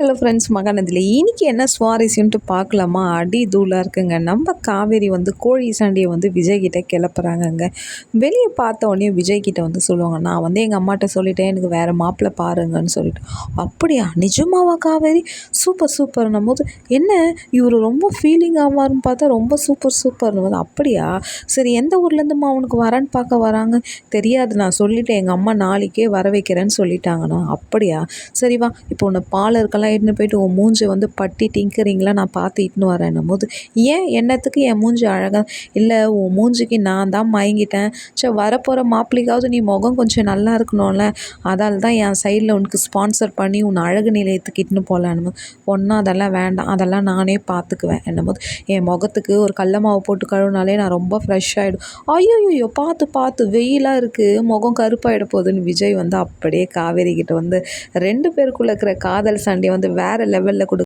Hello friends மகாநதியில். இன்னைக்கு என்ன சுவாரஸ்யம்ட்டு பார்க்கலாமா? அடி தூளாக இருக்குங்க. நம்ம காவேரி வந்து கோழி சண்டையை வந்து விஜய்கிட்ட கிளப்புறாங்கங்க. வெளியே பார்த்த உடனே விஜய்கிட்ட வந்து சொல்லுவாங்க நான் வந்து எங்கள் அம்மாட்ட சொல்லிட்டேன். எனக்கு வேறு மாப்பிள்ளை பாருங்கன்னு சொல்லிட்டு. அப்படியா? நிஜமாவா காவேரி? சூப்பர் சூப்பர்னும் போது என்ன? இவர் ரொம்ப ஃபீலிங் ஆவார்னு பார்த்தா ரொம்ப சூப்பர் சூப்பர்னு போது அப்படியா? சரி எந்த ஊர்லேருந்துமா அவனுக்கு வரேன்னு பார்க்க வராங்க? தெரியாது. நான் சொல்லிட்டேன். எங்கள் அம்மா நாளைக்கே வர வைக்கிறேன்னு சொல்லிட்டாங்கண்ணா. அப்படியா? சரி வா. இப்போ உன்னை பாலருக்கெல்லாம் இட்டுன்னு போயிட்டு உன் மூஞ்சி வந்து பட்டி டிங்கரிங்லாம் நான் பார்த்து இட்டுன்னு வரேன்னும் போது ஏன் என்னத்துக்கு என் மூஞ்சி அழகாக இல்லை உன் மூஞ்சிக்கு நான் தான் மயங்கிட்டேன். சரி வரப்போகிற மாப்பிள்ளைக்காவது நீ முகம் கொஞ்சம் நல்லா இருக்கணும்ல. அதால் தான் என் சைடில் உனக்கு ஸ்பான்சர் பண்ணி உன் அழகு நிலையத்துக்கு இட்டுன்னு போகலான்னு ஒன்றும் அதெல்லாம் வேண்டாம். அதெல்லாம் நானே பார்த்துக்குவேன். என்னும் போது என் முகத்துக்கு ஒரு கடல மாவு போட்டு கழுவினாலே நான் ரொம்ப ஃப்ரெஷ் ஆகிடும் ஐயோ பார்த்து பார்த்து வெயிலாக இருக்குது முகம் கருப்பாயிட போகுதுன்னு விஜய் வந்து அப்படியே காவேரி கிட்ட வந்து ரெண்டு பேருக்குள்ளே இருக்கிற காதல் சண்டை வந்து வந்து வேற லெவல்ல கொடுக்குறாங்க